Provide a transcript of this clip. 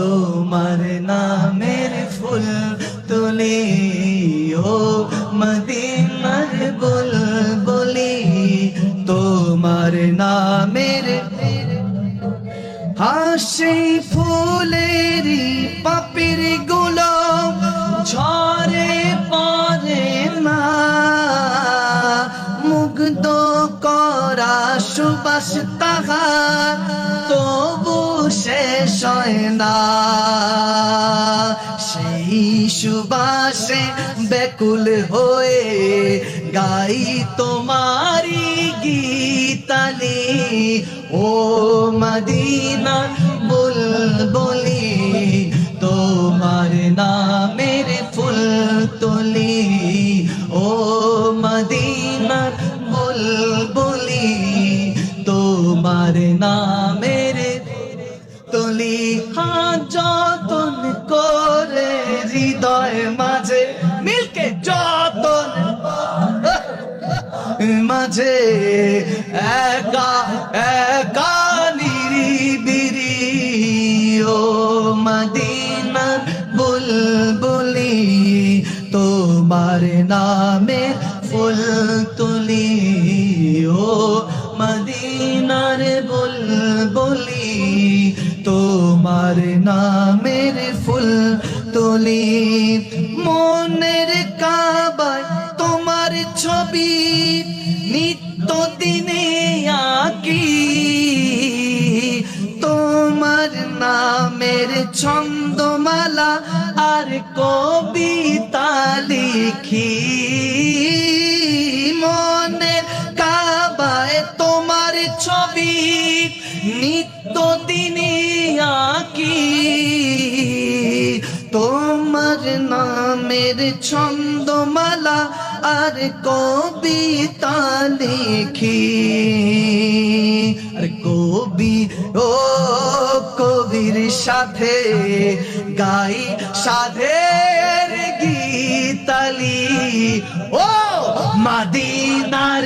তোমার নামের ফুল তুলি ও মদিনার বুলবুলি। তোমার নামের হাসি ফুলেরই পাপিরগুলো ঝরে পড়ে না। মুগ্ধ করা সুবাস তাহার শেষ না সেই সুবাসে বেকুল হয়ে গাই তোমারি গীতালি। ও মদিনা, বুলবুলি, তোমার নামের ফুল তুলি। ও মদিনার বুলবুলি, তোমার নামের তুলি হাত যতন করে হৃদয় মাঝে, মিলকে যতন মাঝে, একা একা নিরিবিরি ও মদিনা বুলবুলি, তোমার নামে ফুল তোমার নামের ফুল তুলি। মনের কাবায় তোমার ছবি নিত্য দিনে আঁকি। তোমার নামের ছন্দমালা আর কবিতা লিখি। তোমার নামের ছন্দমালা আর কবিতা লিখি। আর কবি, ও কবির সাথে গাই সাধের গীতালি। ও মাদিনার